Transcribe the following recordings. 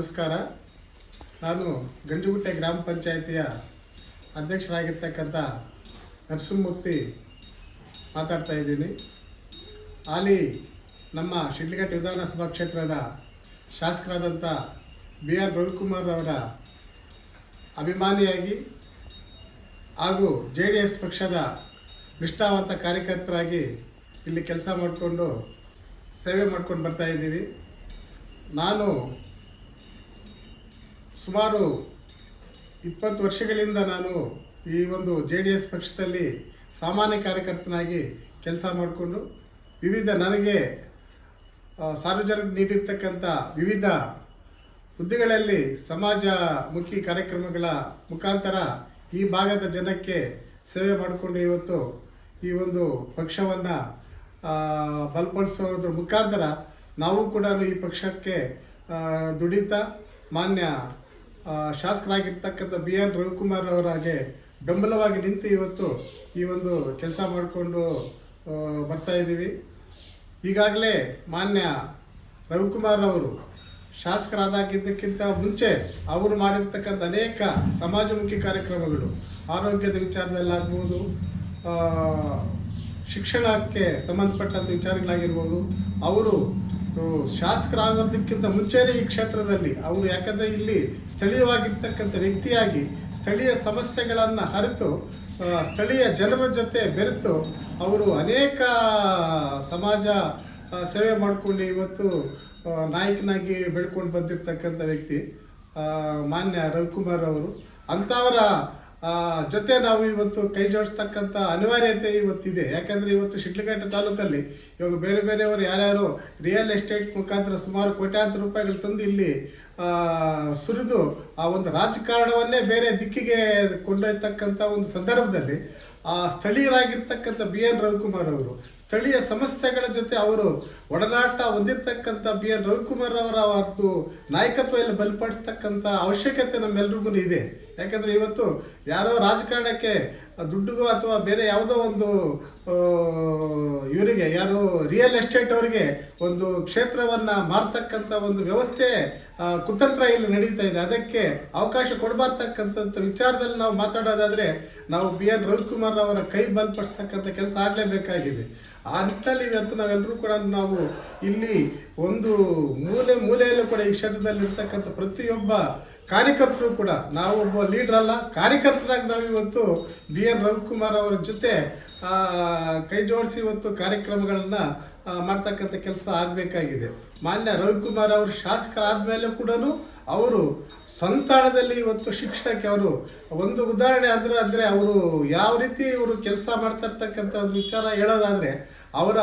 ನಮಸ್ಕಾರ. ನಾನು ಗಂಜುಗುಟ್ಟೆ ಗ್ರಾಮ ಪಂಚಾಯಿತಿಯ ಅಧ್ಯಕ್ಷರಾಗಿರ್ತಕ್ಕಂಥ ನರಸಿಂಹಮೂರ್ತಿ ಮಾತಾಡ್ತಾ ಇದ್ದೀನಿ. ಹಾಲಿ ನಮ್ಮ ಶಿಡ್ಲಘಟ್ಟ ವಿಧಾನಸಭಾ ಕ್ಷೇತ್ರದ ಶಾಸಕರಾದಂಥ ಬಿ ಆರ್ ರವಿಕುಮಾರ್ ಅವರ ಅಭಿಮಾನಿಯಾಗಿ ಹಾಗೂ ಜೆ ಡಿ ಎಸ್ ಪಕ್ಷದ ನಿಷ್ಠಾವಂತ ಕಾರ್ಯಕರ್ತರಾಗಿ ಇಲ್ಲಿ ಕೆಲಸ ಮಾಡಿಕೊಂಡು ಸೇವೆ ಮಾಡ್ಕೊಂಡು ಬರ್ತಾ ಇದ್ದೀವಿ. ನಾನು ಸುಮಾರು ಇಪ್ಪತ್ತು ವರ್ಷಗಳಿಂದ ನಾನು ಈ ಒಂದು ಜೆ ಡಿ ಎಸ್ ಪಕ್ಷದಲ್ಲಿ ಸಾಮಾನ್ಯ ಕಾರ್ಯಕರ್ತನಾಗಿ ಕೆಲಸ ಮಾಡಿಕೊಂಡು ವಿವಿಧ ನನಗೆ ಸಾರ್ವಜನಿಕ ನೀಡಿರ್ತಕ್ಕಂಥ ವಿವಿಧ ಹುದ್ದೆಗಳಲ್ಲಿ ಸಮಾಜ ಮುಖಿ ಕಾರ್ಯಕ್ರಮಗಳ ಮುಖಾಂತರ ಈ ಭಾಗದ ಜನಕ್ಕೆ ಸೇವೆ ಮಾಡಿಕೊಂಡು ಇವತ್ತು ಈ ಒಂದು ಪಕ್ಷವನ್ನು ಬಲಪಡಿಸೋದ್ರ ಮುಖಾಂತರ ನಾವು ಕೂಡ ಈ ಪಕ್ಷಕ್ಕೆ ದುಡಿತ ಮಾನ್ಯ ಶಾಸಕರಾಗಿರ್ತಕ್ಕಂಥ ಬಿ ಆರ್ ರವಿಕುಮಾರ್ ಅವರ ಹಾಗೆ ಬೆಂಬಲವಾಗಿ ನಿಂತು ಇವತ್ತು ಈ ಒಂದು ಕೆಲಸ ಮಾಡಿಕೊಂಡು ಬರ್ತಾ ಇದ್ದೀವಿ. ಈಗಾಗಲೇ ಮಾನ್ಯ ರವಿಕುಮಾರ್ ಅವರು ಶಾಸಕರಾದಾಗಿದ್ದಕ್ಕಿಂತ ಮುಂಚೆ ಅವರು ಮಾಡಿರ್ತಕ್ಕಂಥ ಅನೇಕ ಸಮಾಜಮುಖಿ ಕಾರ್ಯಕ್ರಮಗಳು, ಆರೋಗ್ಯದ ವಿಚಾರದಲ್ಲಾಗ್ಬೋದು ಶಿಕ್ಷಣಕ್ಕೆ ಸಂಬಂಧಪಟ್ಟಂಥ ವಿಚಾರಗಳಾಗಿರ್ಬೋದು, ಅವರು ಶಾಸಕರಾಗೋದಕ್ಕಿಂತ ಮುಂಚೆನೇ ಈ ಕ್ಷೇತ್ರದಲ್ಲಿ ಅವರು ಯಾಕಂದರೆ ಇಲ್ಲಿ ಸ್ಥಳೀಯವಾಗಿರ್ತಕ್ಕಂಥ ವ್ಯಕ್ತಿಯಾಗಿ ಸ್ಥಳೀಯ ಸಮಸ್ಯೆಗಳನ್ನು ಹರಿತು ಸ್ಥಳೀಯ ಜನರ ಜೊತೆ ಬೆರೆತು ಅವರು ಅನೇಕ ಸಮಾಜ ಸೇವೆ ಮಾಡಿಕೊಂಡು ಇವತ್ತು ನಾಯಕನಾಗಿ ಬೆಳ್ಕೊಂಡು ಬಂದಿರತಕ್ಕಂಥ ವ್ಯಕ್ತಿ ಮಾನ್ಯ ರವಿಕುಮಾರ್ ಅವರು. ಅಂಥವರ ಜೊತೆ ನಾವು ಇವತ್ತು ಕೈ ಜೋಡಿಸ್ತಕ್ಕಂಥ ಅನಿವಾರ್ಯತೆ ಇವತ್ತಿದೆ ಯಾಕಂದರೆ ಇವತ್ತು ಶಿಡ್ಲಘಟ್ಟ ತಾಲೂಕಲ್ಲಿ ಇವಾಗ ಬೇರೆ ಬೇರೆಯವರು ಯಾರ್ಯಾರು ರಿಯಲ್ ಎಸ್ಟೇಟ್ ಮುಖಾಂತರ ಸುಮಾರು ಕೋಟ್ಯಾಂತರ ರೂಪಾಯಿಗಳು ತಂದು ಇಲ್ಲಿ ಸುರಿದು ಆ ಒಂದು ರಾಜಕಾರಣವನ್ನೇ ಬೇರೆ ದಿಕ್ಕಿಗೆ ಕೊಂಡೊಯ್ತಕ್ಕಂಥ ಒಂದು ಸಂದರ್ಭದಲ್ಲಿ ಆ ಸ್ಥಳೀಯರಾಗಿರ್ತಕ್ಕಂಥ ಬಿ ಎನ್ ರವಿಕುಮಾರ್ ಅವರು, ಸ್ಥಳೀಯ ಸಮಸ್ಯೆಗಳ ಜೊತೆ ಅವರು ಒಡನಾಟ ಹೊಂದಿರತಕ್ಕಂಥ ಬಿ ಎನ್ ರವಿಕುಮಾರ್ ಅವರ ಒಂದು ನಾಯಕತ್ವ ಎಲ್ಲ ಬಲಪಡಿಸ್ತಕ್ಕಂಥ ಅವಶ್ಯಕತೆ ನಮ್ಮೆಲ್ರಿಗೂ ಇದೆ. ಯಾಕಂದರೆ ಇವತ್ತು ಯಾರೋ ರಾಜಕಾರಣಕ್ಕೆ ದುಡ್ಡುಗೋ ಅಥವಾ ಬೇರೆ ಯಾವುದೋ ಒಂದು ಇವರಿಗೆ, ಯಾರು ರಿಯಲ್ ಎಸ್ಟೇಟ್ ಅವರಿಗೆ ಒಂದು ಕ್ಷೇತ್ರವನ್ನು ಮಾರ್ತಕ್ಕಂಥ ಒಂದು ವ್ಯವಸ್ಥೆ ಕುತಂತ್ರ ಇಲ್ಲಿ ನಡೀತಾ ಇದೆ. ಅದಕ್ಕೆ ಅವಕಾಶ ಕೊಡಬಾರ್ತಕ್ಕಂಥ ವಿಚಾರದಲ್ಲಿ ನಾವು ಮಾತಾಡೋದಾದರೆ ನಾವು ಬಿ ಎನ್ ರವಿಕುಮಾರ್ ಅವರ ಕೈ ಬಲಪಡಿಸ್ತಕ್ಕಂಥ ಕೆಲಸ ಆಗಲೇಬೇಕಾಗಿದೆ. ಆ ನಿಟ್ಟಿನಲ್ಲಿ ಇವತ್ತು ನಾವೆಲ್ಲರೂ ಕೂಡ ನಾವು ಇಲ್ಲಿ ಒಂದು ಮೂಲೆ ಮೂಲೆಯಲ್ಲೂ ಕೂಡ ಈ ಕ್ಷೇತ್ರದಲ್ಲಿ ಇರ್ತಕ್ಕಂಥ ಪ್ರತಿಯೊಬ್ಬ ಕಾರ್ಯಕರ್ತರು ಕೂಡ, ನಾವು ಒಬ್ಬ ಲೀಡರ್ ಅಲ್ಲ, ಕಾರ್ಯಕರ್ತರಾಗಿ ನಾವು ಇವತ್ತು ಬಿ ಎನ್ ರವಿಕುಮಾರ್ ಅವರ ಜೊತೆ ಕೈ ಜೋಡಿಸಿ ಇವತ್ತು ಕಾರ್ಯಕ್ರಮಗಳನ್ನು ಮಾಡ್ತಕ್ಕಂಥ ಕೆಲಸ ಆಗಬೇಕಾಗಿದೆ. ಮಾನ್ಯ ರವಿಕುಮಾರ್ ಅವರು ಶಾಸಕರಾದ ಕೂಡ ಅವರು ಸಂತಾನದಲ್ಲಿ ಇವತ್ತು ಶಿಕ್ಷಣಕ್ಕೆ ಅವರು ಒಂದು ಉದಾಹರಣೆ ಅಂದರೆ ಅಂದರೆ ಅವರು ಯಾವ ರೀತಿ ಇವರು ಕೆಲಸ ಮಾಡ್ತಾ ಇರ್ತಕ್ಕಂಥ ಒಂದು ವಿಚಾರ ಹೇಳೋದಾದರೆ ಅವರ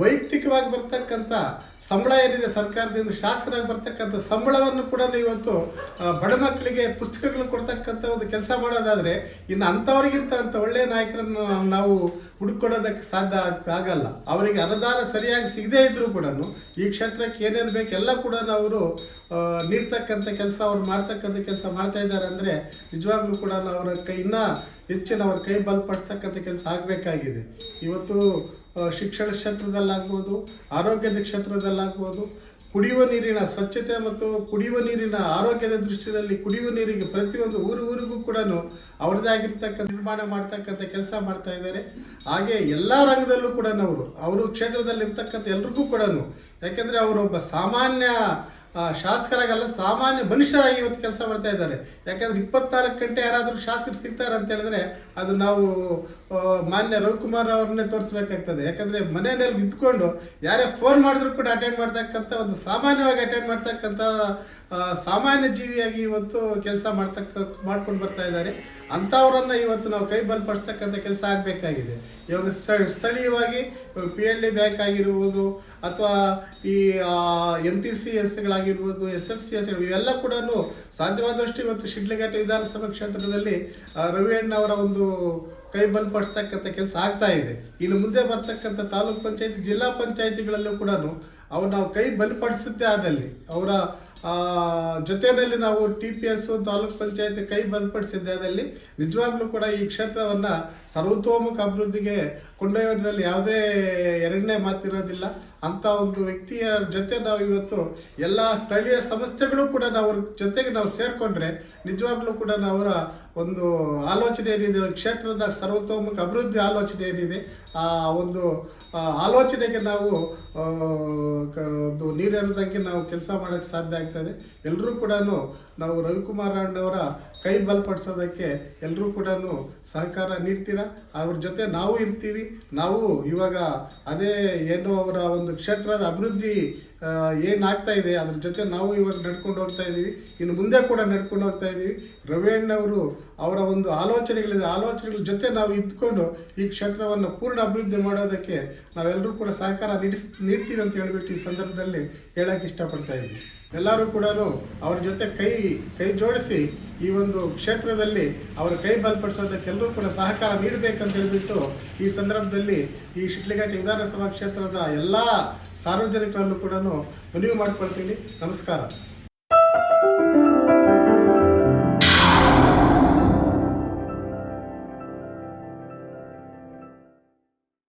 ವೈಯಕ್ತಿಕವಾಗಿ ಬರ್ತಕ್ಕಂಥ ಸಂಬಳ ಏನಿದೆ ಸರ್ಕಾರದಿಂದ ಶಾಸಕರಾಗಿ ಬರ್ತಕ್ಕಂಥ ಸಂಬಳವನ್ನು ಕೂಡ ಇವತ್ತು ಬಡ ಮಕ್ಕಳಿಗೆ ಪುಸ್ತಕಗಳು ಕೊಡ್ತಕ್ಕಂಥ ಒಂದು ಕೆಲಸ ಮಾಡೋದಾದರೆ ಇನ್ನು ಅಂಥವ್ರಿಗಿಂತ ಅಂತ ಒಳ್ಳೆಯ ನಾಯಕರನ್ನು ನಾವು ಹುಡುಕೊಡೋದಕ್ಕೆ ಸಾಧ್ಯ ಆಗ್- ಆಗಲ್ಲ. ಅವರಿಗೆ ಅನುದಾನ ಸರಿಯಾಗಿ ಸಿಗದೇ ಇದ್ದರೂ ಕೂಡ ಈ ಕ್ಷೇತ್ರಕ್ಕೆ ಏನೇನು ಬೇಕು ಎಲ್ಲ ಕೂಡ ಅವರು ಆ, ನೀಡ್ತಕ್ಕಂಥ ಕೆಲಸ, ಅವ್ರು ಮಾಡ್ತಕ್ಕಂಥ ಕೆಲಸ ಮಾಡ್ತಾ ಇದ್ದಾರೆ ಅಂದರೆ ನಿಜವಾಗ್ಲೂ ಕೂಡ ಅವರ ಕೈ ಇನ್ನೂ ಹೆಚ್ಚಿನ ಅವ್ರ ಕೈ ಬಲಪಡಿಸ್ತಕ್ಕಂಥ ಕೆಲಸ ಆಗಬೇಕಾಗಿದೆ. ಇವತ್ತು ಶಿಕ್ಷಣ ಕ್ಷೇತ್ರದಲ್ಲಾಗ್ಬೋದು, ಆರೋಗ್ಯದ ಕ್ಷೇತ್ರದಲ್ಲಾಗ್ಬೋದು, ಕುಡಿಯುವ ನೀರಿನ ಸ್ವಚ್ಛತೆ ಮತ್ತು ಕುಡಿಯುವ ನೀರಿನ ಆರೋಗ್ಯದ ದೃಷ್ಟಿಯಲ್ಲಿ ಕುಡಿಯುವ ನೀರಿಗೆ ಪ್ರತಿಯೊಂದು ಊರು ಊರಿಗೂ ಕೂಡ ಅವ್ರದ್ದೇ ಆಗಿರ್ತಕ್ಕಂಥ ನಿರ್ಮಾಣ ಮಾಡ್ತಕ್ಕಂಥ ಕೆಲಸ ಮಾಡ್ತಾ ಇದ್ದಾರೆ. ಹಾಗೆ ಎಲ್ಲ ರಂಗದಲ್ಲೂ ಕೂಡ ಅವರು ಅವರು ಕ್ಷೇತ್ರದಲ್ಲಿರ್ತಕ್ಕಂಥ ಎಲ್ರಿಗೂ ಕೂಡ ಯಾಕೆಂದರೆ ಅವರೊಬ್ಬ ಸಾಮಾನ್ಯ ಶಾಸಕರಾಗಲ್ಲ ಸಾಮಾನ್ಯ ಮನುಷ್ಯರಾಗಿ ಇವತ್ತು ಕೆಲಸ ಮಾಡ್ತಾ ಇದ್ದಾರೆ. ಯಾಕಂದ್ರೆ ಇಪ್ಪತ್ನಾಲ್ಕು ಗಂಟೆ ಯಾರಾದರೂ ಶಾಸಕರು ಸಿಗ್ತಾರೆ ಅಂತ ಹೇಳಿದ್ರೆ ಅದು ನಾವು ಆ, ಮಾನ್ಯ ರವಿಕುಮಾರ್ ಅವ್ರನ್ನೇ ತೋರಿಸ್ಬೇಕಾಗ್ತದೆ. ಯಾಕಂದ್ರೆ ಮನೆಯಲ್ಲಿ ನಿಂತ್ಕೊಂಡು ಯಾರೇ ಫೋನ್ ಮಾಡಿದ್ರು ಕೂಡ ಅಟೆಂಡ್ ಮಾಡ್ತಕ್ಕಂಥ ಒಂದು ಸಾಮಾನ್ಯವಾಗಿ ಅಟೆಂಡ್ ಮಾಡ್ತಕ್ಕಂಥ ಸಾಮಾನ್ಯ ಜೀವಿಯಾಗಿ ಇವತ್ತು ಕೆಲಸ ಮಾಡ್ತಕ್ಕ ಮಾಡ್ಕೊಂಡು ಬರ್ತಾ ಇದ್ದಾರೆ. ಅಂಥವ್ರನ್ನ ಇವತ್ತು ನಾವು ಕೈ ಬಲಪಡಿಸ್ತಕ್ಕಂಥ ಕೆಲಸ ಆಗಬೇಕಾಗಿದೆ. ಇವಾಗ ಸ್ಥ- ಸ್ಥಳೀಯವಾಗಿ ಪಿ ಎಲ್ ಡಿ ಬ್ಯಾಂಕ್ ಆಗಿರ್ಬೋದು ಅಥವಾ ಈ ಎಂ ಟಿ ಸಿ ಎಸ್ಗಳಾಗಿರ್ಬೋದು ಎಸ್ ಎಫ್ ಸಿ ಎಸ್ ಇವೆಲ್ಲ ಕೂಡ ಸಾಧ್ಯವಾದಷ್ಟು ಇವತ್ತು ಶಿಡ್ಲಘಟ್ಟ ವಿಧಾನಸಭಾ ಕ್ಷೇತ್ರದಲ್ಲಿ ರವಿ ಅಣ್ಣವರ ಒಂದು ಕೈ ಬಲಪಡಿಸ್ತಕ್ಕಂಥ ಕೆಲಸ ಆಗ್ತಾ ಇದೆ. ಇನ್ನು ಮುಂದೆ ಬರ್ತಕ್ಕಂಥ ತಾಲೂಕ್ ಪಂಚಾಯತಿ, ಜಿಲ್ಲಾ ಪಂಚಾಯತಿಗಳಲ್ಲೂ ಕೂಡ ಅವ್ರು ನಾವು ಕೈ ಬಲಪಡಿಸುತ್ತೆ ಆದಲ್ಲಿ, ಅವರ ಜೊತೆಯಲ್ಲಿ ನಾವು T P S taluk panchayat ಕೈ ಬಲಪಡಿಸಿದ್ದೆ ಆದಲ್ಲಿ ನಿಜವಾಗ್ಲೂ ಕೂಡ ಈ ಕ್ಷೇತ್ರವನ್ನು ಸರ್ವತೋಮುಖ ಅಭಿವೃದ್ಧಿಗೆ ಕೊಂಡೊಯ್ಯೋದ್ರಲ್ಲಿ ಯಾವುದೇ ಎರಡನೇ ಮಾತಿರೋದಿಲ್ಲ. ಅಂತ ಒಂದು ವ್ಯಕ್ತಿಯ ಜೊತೆ ನಾವು ಇವತ್ತು ಎಲ್ಲ ಸ್ಥಳೀಯ ಸಂಸ್ಥೆಗಳು ಕೂಡ ನಾವು ಜೊತೆಗೆ ನಾವು ಸೇರಿಕೊಂಡ್ರೆ ನಿಜವಾಗ್ಲೂ ಕೂಡ ನಾವು ಅವರ ಒಂದು ಆಲೋಚನೆ ಏನಿದೆ, ಕ್ಷೇತ್ರದ ಸರ್ವತೋಮುಖ ಅಭಿವೃದ್ಧಿ ಆಲೋಚನೆ ಏನಿದೆ, ಆ ಒಂದು ಆಲೋಚನೆಗೆ ನಾವು ಒಂದು ನೀರಿರದಂಗೆ ನಾವು ಕೆಲಸ ಮಾಡೋಕ್ಕೆ ಸಾಧ್ಯ ಆಗ್ತದೆ. ಎಲ್ಲರೂ ಕೂಡ ನಾವು ರವಿಕುಮಾರ್ ಅಣ್ಣವರ ಕೈ ಬಲಪಡಿಸೋದಕ್ಕೆ ಎಲ್ಲರೂ ಕೂಡ ಸಹಕಾರ ನೀಡ್ತೀರಾ? ಅವ್ರ ಜೊತೆ ನಾವು ಇರ್ತೀವಿ. ನಾವು ಇವಾಗ ಅದೇ ಏನು ಅವರ ಒಂದು ಕ್ಷೇತ್ರದ ಅಭಿವೃದ್ಧಿ ಏನಾಗ್ತಾ ಇದೆ, ಅದ್ರ ಜೊತೆ ನಾವು ಇವಾಗ ನಡ್ಕೊಂಡು ಹೋಗ್ತಾ ಇದ್ದೀವಿ ಇನ್ನು ಮುಂದೆ ಕೂಡ ನಡ್ಕೊಂಡು ಹೋಗ್ತಾ ಇದ್ದೀವಿ ರವಿಯಣ್ಣವರು ಅವರ ಒಂದು ಆಲೋಚನೆಗಳಿದೆ. ಆಲೋಚನೆಗಳ ಜೊತೆ ನಾವು ಇದ್ಕೊಂಡು ಈ ಕ್ಷೇತ್ರವನ್ನು ಪೂರ್ಣ ಅಭಿವೃದ್ಧಿ ಮಾಡೋದಕ್ಕೆ ನಾವೆಲ್ಲರೂ ಕೂಡ ಸಹಕಾರ ನೀಡಿಸ್, ನೀಡ್ತೀವಿ ಅಂತ ಹೇಳ್ಬಿಟ್ಟು ಈ ಸಂದರ್ಭದಲ್ಲಿ ಹೇಳೋಕ್ಕೆ ಇಷ್ಟಪಡ್ತಾ ಇದ್ದೀವಿ ಎಲ್ಲರೂ ಕೂಡ ಅವ್ರ ಜೊತೆ ಕೈ ಕೈ ಜೋಡಿಸಿ ಈ ಒಂದು ಕ್ಷೇತ್ರದಲ್ಲಿ ಅವರ ಕೈ ಬಲಪಡಿಸೋದಕ್ಕೆ ಎಲ್ಲರೂ ಕೂಡ ಸಹಕಾರ ನೀಡಬೇಕಂತ ಹೇಳಿಬಿಟ್ಟು ಈ ಸಂದರ್ಭದಲ್ಲಿ ಈ ಶಿಡ್ಲಘಟ್ಟ ವಿಧಾನಸಭಾ ಕ್ಷೇತ್ರದ ಎಲ್ಲ ಸಾರ್ವಜನಿಕರಲ್ಲೂ ಕೂಡ ಮನವಿ ಮಾಡಿಕೊಳ್ತೀನಿ. ನಮಸ್ಕಾರ.